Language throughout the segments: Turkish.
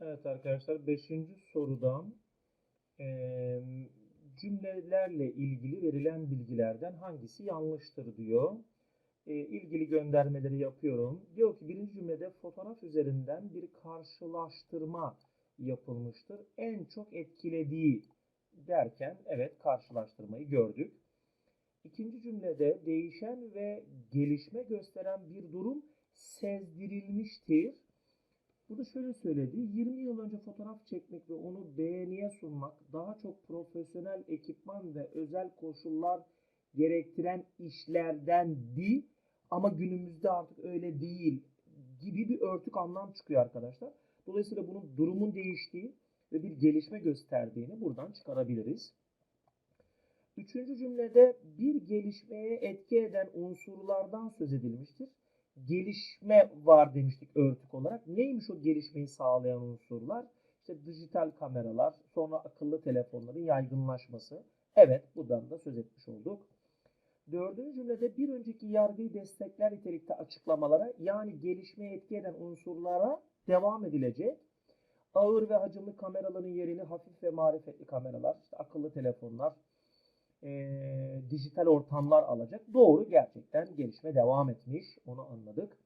Evet arkadaşlar 5. sorudan eee, cümlelerle ilgili verilen bilgilerden hangisi yanlıştır diyor. E, ilgili göndermeleri yapıyorum. Diyor ki birinci cümlede fotoğraf üzerinden bir karşılaştırma yapılmıştır. En çok etkilediği derken evet karşılaştırmayı gördük. İkinci cümlede değişen ve gelişme gösteren bir durum sezdirilmiştir. Burada şöyle söyledi. 20 yıl önce fotoğraf çekmek ve onu beğeniye sunmak daha çok profesyonel ekipman ve özel koşullar gerektiren işlerdendi. Ama günümüzde artık öyle değil gibi bir örtük anlam çıkıyor arkadaşlar. Dolayısıyla bunun durumun değiştiği ve bir gelişme gösterdiğini buradan çıkarabiliriz. Üçüncü cümlede bir gelişmeye etki eden unsurlardan söz edilmiştir. Gelişme var demiştik örtük olarak. Neymiş o gelişmeyi sağlayan unsurlar? İşte dijital kameralar, sonra akıllı telefonların yaygınlaşması. Evet, buradan da söz etmiş olduk. Dördüncü cümlede bir önceki yargıyı destekler nitelikte açıklamalara yani gelişmeye etki eden unsurlara devam edilecek. Ağır ve hacimli kameraların yerini hafif ve marifetli kameralar, işte akıllı telefonlar, eee, dijital ortamlar alacak. Doğru gerçekten gelişme devam etmiş. Onu anladık.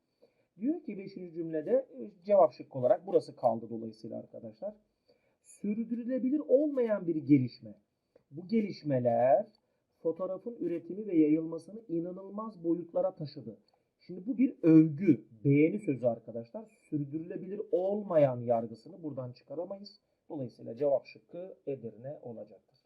Diyor ki 5. cümlede e, cevap şıkkı olarak burası kaldı dolayısıyla arkadaşlar. Sürdürülebilir olmayan bir gelişme. Bu gelişmeler fotoğrafın üretimi ve yayılmasını inanılmaz boyutlara taşıdı. Şimdi bu bir övgü, beğeni sözü arkadaşlar. Sürdürülebilir olmayan yargısını buradan çıkaramayız. Dolayısıyla cevap şıkkı Edirne olacaktır.